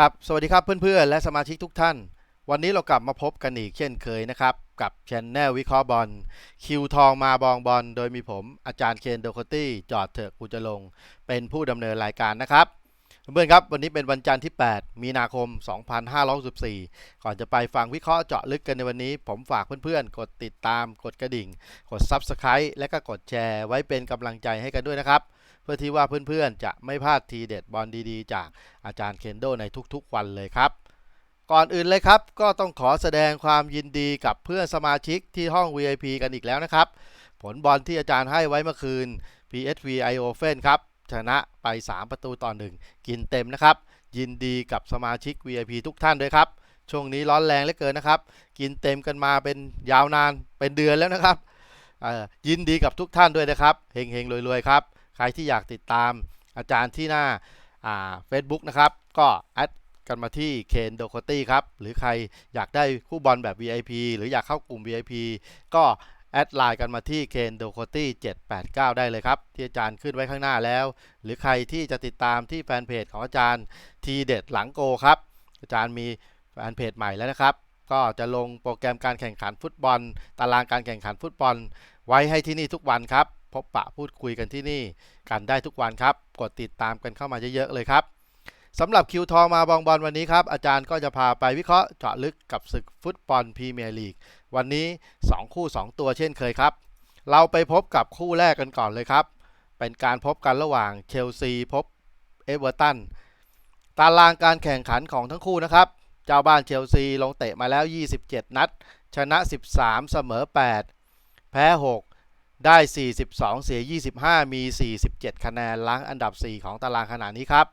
ครับสวัสดีครับเพื่อนๆ และสมาชิกทุกท่าน วันนี้เรากลับมาพบกันอีกเช่นเคยนะครับ กับช anel วิเคราะห์บอลคิวทองมาบองบอลโดยมีผมอาจารย์เคนโดโคตี้ จอดเถอะกูจะลง เป็นผู้ดำเนินรายการนะครับ เพื่อนๆครับ วันนี้เป็นวันจันทร์ที่ 8 มีนาคม 2564 ก่อนจะไปฟังวิเคราะห์เจาะลึกกันในวันนี้ ผมฝากเพื่อนๆ กดติดตามกดกระดิ่ง กด Subscribe และก็กดแชร์ ไว้เป็นกำลังใจให้กันด้วยนะครับเพื่อที่ว่าเพื่อนๆ จะไม่พลาดทีเด็ดบอลดีๆ จากอาจารย์เคนโดในทุกๆ วันเลยครับ ก่อนอื่นเลยครับก็ต้องขอแสดงความยินดีกับเพื่อนสมาชิกที่ห้อง VIP กันอีกแล้วนะครับ ผลบอลที่อาจารย์ให้ไว้เมื่อคืน PSV i o f e n ครับชนะไป 3 ประตูต่อ1กินเต็มนะครับ ยินดีกับสมาชิก VIP ทุกท่านด้วยครับ ช่วงนี้ร้อนแรงเหลือเกินนะครับ กินเต็มกันมาเป็นยาวนานเป็นเดือนแล้วนะครับยินดีกับทุกท่านด้วยนะครับเฮงๆรวยๆครับ ครที่อยากติดตามอาจารย์ที่หน้าอ่า Facebook นะครับ ก็แอดกันมาที่เคนโดโคตี้ครับ หรือใครอยากได้คู่บอลแบบ VIP หรืออยากเข้ากลุ่ม VIP ก็แอดไลน์กันมาที่เคนโดโคตี้789 ได้เลยครับ ที่อาจารย์ขึ้นไว้ข้างหน้าแล้ว หรือใครที่จะติดตามที่แฟนเพจของอาจารย์ทีเด็ดหลังโกครับ อาจารย์มีแฟนเพจใหม่แล้วนะครับ ก็จะลงโปรแกรมการแข่งขันฟุตบอล ตารางการแข่งขันฟุตบอล ไว้ให้ที่นี่ทุกวันครับ พบปะพูดคุยกันที่นี่กันได้ทุกวันครับ กดติดตามกันเข้ามาเยอะๆเลยครับสำหรับคิวทองมาบองบอลวันนี้ครับ อาจารย์ก็จะพาไปวิเคราะห์เจาะลึกกับศึกฟุตบอลพรีเมียร์ลีก วันนี้ 2 คู่ 2 ตัวเช่นเคยครับ เราไปพบกับคู่แรกกันก่อนเลยครับ เป็นการพบกันระหว่างเชลซีพบเอเวอร์ตันตารางการแข่งขันของทั้งคู่นะครับ เจ้าบ้านเชลซีลงเตะมาแล้ว 27 นัด ชนะ 13 เสมอ 8 แพ้ 6 ได้ 42 เสีย 25 มี 47 คะแนนล้างอันดับ 4 ของตารางขณะนี้ครับ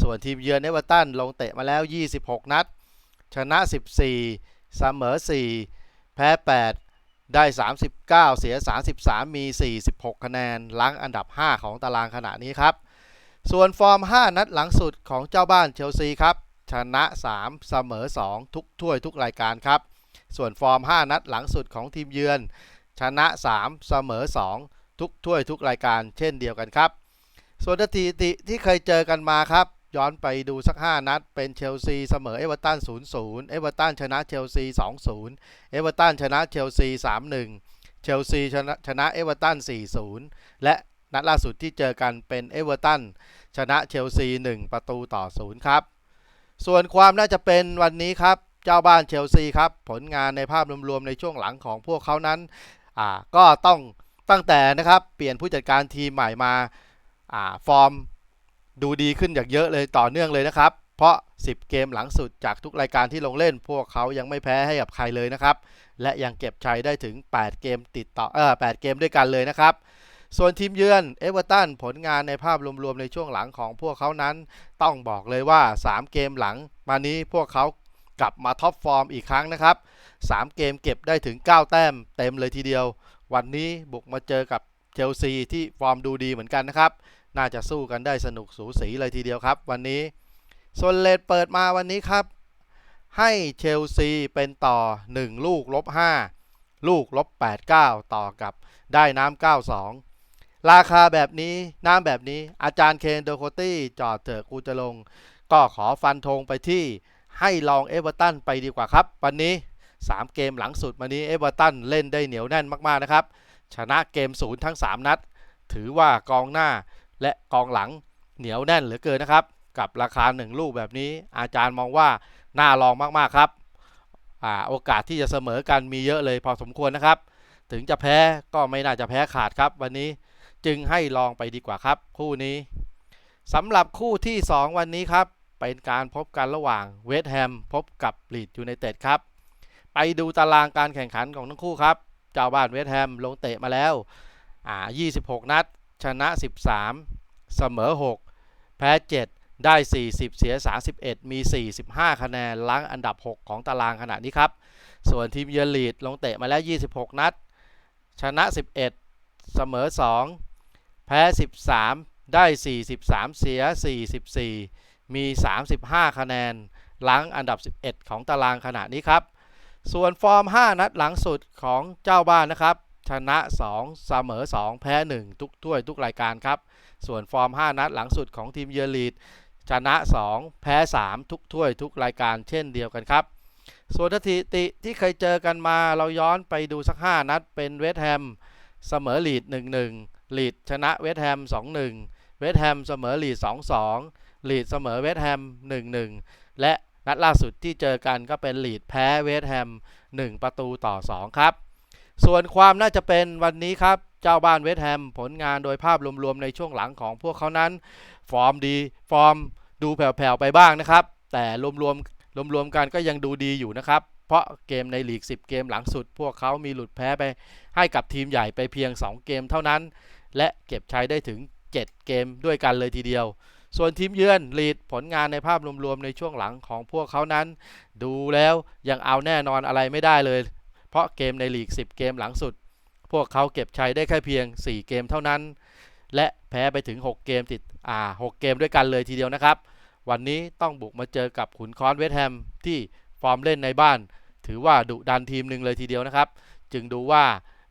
ส่วนทีมเยือนเอเวอร์ตันลงเตะมาแล้ว 26 นัด ชนะ 14 เสมอ 4 แพ้ 8 ได้ 39 เสีย 33 มี 46 คะแนนล้างอันดับ 5 ของตารางขณะนี้ครับ ส่วนฟอร์ม 5 นัดหลังสุดของเจ้าบ้านเชลซีครับ ชนะ 3 เสมอ 2 ทุกถ้วยทุกรายการครับ ส่วนฟอร์ม 5 นัดหลังสุดของทีมเยือน ชนะ 3 เสมอ 2 ทุกถ้วยทุกรายการเช่นเดียวกันครับ ส่วนสถิติที่เคยเจอกันมาครับ ย้อนไปดูสัก 5 นัด เป็นเชลซีเสมอเอเวอร์ตัน 0-0 เอเวอร์ตันชนะเชลซี 2-0 เอเวอร์ตันชนะเชลซี 3-1 เชลซีชนะชนะเอเวอร์ตัน 4-0 และนัดล่าสุดที่เจอกันเป็นเอเวอร์ตันชนะเชลซี 1 ประตูต่อ 0 ครับ ส่วนความน่าจะเป็นวันนี้ครับ เจ้าบ้านเชลซีครับ ผลงานในภาพรวมๆในช่วงหลังของพวกเขานั้น อ่าก็ต้องตั้งแต่นะครับเปลี่ยนผู้จัดการทีมใหม่มาอ่าฟอร์มดูดีขึ้นอย่างเยอะเลยต่อเนื่องเลยนะครับ เพราะ 10 เกมหลังสุดจากทุกรายการที่ลงเล่น พวกเขายังไม่แพ้ให้กับใครเลยนะครับ และยังเก็บชัยได้ถึง 8 เกมติดต่อเออ8เกมด้วยกันเลยนะครับส่วนทีมเยือนเอเวอร์ตันผลงานในภาพรวมๆในช่วงหลังของพวกเขานั้น ต้องบอกเลยว่า 3 เกมหลังมานี้พวกเขากลับมาท็อปฟอร์มอีกครั้งนะครับ 3 เกมเก็บได้ถึง 9 แต้มเต็มเลยทีเดียว วันนี้บุกมาเจอกับเชลซีที่ฟอร์มดูดีเหมือนกันนะครับ น่าจะสู้กันได้สนุกสูสีเลยทีเดียวครับ วันนี้ส่วนเลดเปิดมาวันนี้ครับ ให้เชลซีเป็นต่อ 1 ลูกลบ5ลูกลบ89 ต่อกับได้น้ำ92ราคาแบบนี้น้ำแบบนี้อาจารย์เคนโดโคตี้จอดเถอะกูจะลง ก็ขอฟันธงไปที่ให้ลองเอเวอร์ตันไปดีกว่าครับ วันนี้ 3 เกมหลังสุดมานี้เอเวอร์ตันเล่นได้เหนียวแน่นมากๆนะครับ ชนะเกมศูนย์ทั้ง 3 นัด ถือว่ากองหน้าและกองหลังเหนียวแน่นเหลือเกินนะครับ กับราคา 1 ลูกแบบนี้ อาจารย์มองว่าน่าลองมากๆครับอโอกาสที่จะเสมอกันมีเยอะเลยพอสมควรนะครับ ถึงจะแพ้ก็ไม่น่าจะแพ้ขาดครับ วันนี้จึงให้ลองไปดีกว่าครับ คู่นี้สำหรับคู่ที่ 2 วันนี้ครับ เป็นการพบกันระหว่างเวสต์แฮมพบกับลีดยูไนเต็ดครับ ไปดูตารางการแข่งขันของทั้งคู่ครับ เจ้าบ้านเวสต์แฮมลงเตะมาแล้วอ่า26 นัด ชนะ 13 เสมอ 6 แพ้ 7 ได้ 40 เสีย 31 มี 45 คะแนนล้างอันดับ 6 ของตารางขณะนี้ครับ ส่วนทีมเยือนลีดลงเตะมาแล้ว 26 นัด ชนะ 11 เสมอ 2 แพ้ 13 ได้ 43 เสีย 44 มี 35 คะแนนล้างอันดับ 11 ของตารางขณะนี้ครับ ส่วนฟอร์ม 5 นัดหลังสุดของเจ้าบ้านนะครับ ชนะ 2 เสมอ 2 แพ้ 1 ทุกถ้วยทุกรายการครับ ส่วนฟอร์ม 5 นัดหลังสุดของทีมเยือนลีด ชนะ 2 แพ้ 3 ทุกถ้วยทุกรายการเช่นเดียวกันครับ ส่วนสถิติที่เคยเจอกันมาเราย้อนไปดูสัก 5 นัดเป็นเวสต์แฮมเสมอลีด 1-1 ลีดชนะเวสต์แฮม 2-1 เวสต์แฮมเสมอลีด 2-2 ลีดเสมอเวสต์แฮม 1-1 และ นัดล่าสุดที่เจอกันก็เป็นลีดแพ้เวสต์แฮม 1 ประตูต่อ 2 ครับ ส่วนความน่าจะเป็นวันนี้ครับ เจ้าบ้านเวสต์แฮม ผลงานโดยภาพรวมๆ ในช่วงหลังของพวกเขานั้น ฟอร์มดี ฟอร์มดูแผ่วๆ ไปบ้างนะครับ แต่รวมๆรวมๆกันก็ยังดูดีอยู่นะครับเพราะเกมในลีก 10 เกมหลังสุด พวกเขามีหลุดแพ้ไปให้กับทีมใหญ่ไปเพียง 2 เกมเท่านั้น และเก็บใช้ได้ถึง 7 เกมด้วยกันเลยทีเดียว ส่วนทีมเยือนลีดผลงานในภาพรวมๆในช่วงหลังของพวกเขานั้น ดูแล้วยังเอาแน่นอนอะไรไม่ได้เลย เพราะเกมในลีก 10 เกมหลังสุด พวกเขาเก็บชัยได้แค่เพียง 4 เกมเท่านั้น และแพ้ไปถึง 6 เกมติดอ่า6เกมด้วยกันเลยทีเดียวนะครับ วันนี้ต้องบุกมาเจอกับขุนคอนเวสต์แฮมที่ฟอร์มเล่นในบ้าน ถือว่าดุดันทีมหนึ่งเลยทีเดียวนะครับ จึงดูว่า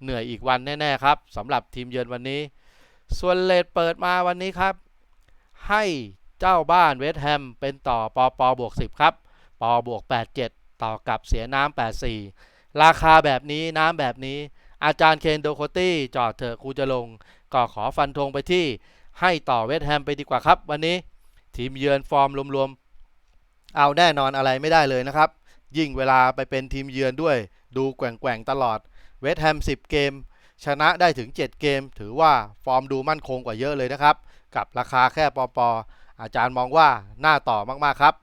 เหนื่อยอีกวันแน่ๆครับสำหรับทีมเยือนวันนี้ ส่วนเลดเปิดมาวันนี้ครับ ให้เจ้าบ้านเวสต์แฮมเป็นต่อปอปอบวก 10 ครับปอบวก 87 ต่อกับเสียน้ำ84 ราคาแบบนี้น้ำแบบนี้ อาจารย์เคนโดโคตี้จอดเถอะครูจะลง ก็ขอฟันธงไปที่ให้ต่อเวสต์แฮมไปดีกว่าครับ วันนี้ทีมเยือนฟอร์มรวมๆ เอาแน่นอนอะไรไม่ได้เลยนะครับ ยิ่งเวลาไปเป็นทีมเยือนด้วย ดูแกว่งๆตลอดเวสต์แฮม10 เกม ชนะได้ถึง 7 เกม ถือว่าฟอร์มดูมั่นคงกว่าเยอะเลยนะครับ กับราคาแค่ปอปออาจารย์มองว่าน่าต่อมากๆครับ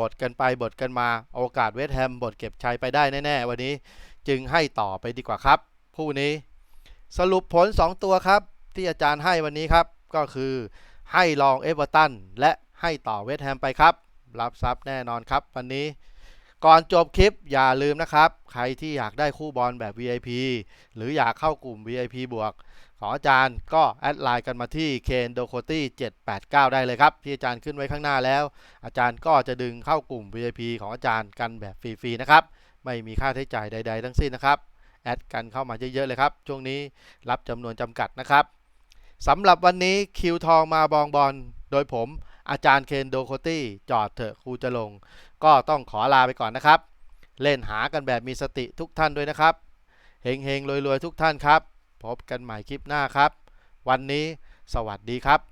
บทกันไปบทกันมาโอกาสเวสแฮมบทเก็บชัยไปได้แน่ ๆ วันนี้จึงให้ต่อไปดีกว่าครับ คู่นี้ สรุปผล 2 ตัวครับ ที่อาจารย์ให้วันนี้ครับ ก็คือให้ลองเอเวอร์ตันและให้ต่อเวสแฮมไปครับ รับทรัพย์แน่นอนครับวันนี้ก่อนจบคลิปอย่าลืมนะครับ ใครที่อยากได้คู่บอลแบบ VIP หรืออยากเข้ากลุ่ม VIP บวก ของอาจารย์ก็แอดไลน์กันมาที่ k e n d o k o t y 789 ได้เลยครับ ที่อาจารย์ขึ้นไว้ข้างหน้าแล้ว อาจารย์ก็จะดึงเข้ากลุ่ม VIP ของอาจารย์กันแบบฟรีๆนะครับไม่มีค่าใช้จ่ายใด ๆ ทั้งสิ้นนะครับแอดกันเข้ามาเยอะๆเลยครับ ช่วงนี้รับจำนวนจำกัดนะครับสำหรับวันนี้คิวทองมาบองบอลโดยผมอาจารย์เคนโดโคตี้จอดเถอะครูจะลง ก็ต้องขอลาไปก่อนนะครับ เล่นหากันแบบมีสติทุกท่านด้วยนะครับเฮงเฮงๆรวยๆ ทุกท่านครับ พบกันใหม่คลิปหน้าครับ วันนี้สวัสดีครับ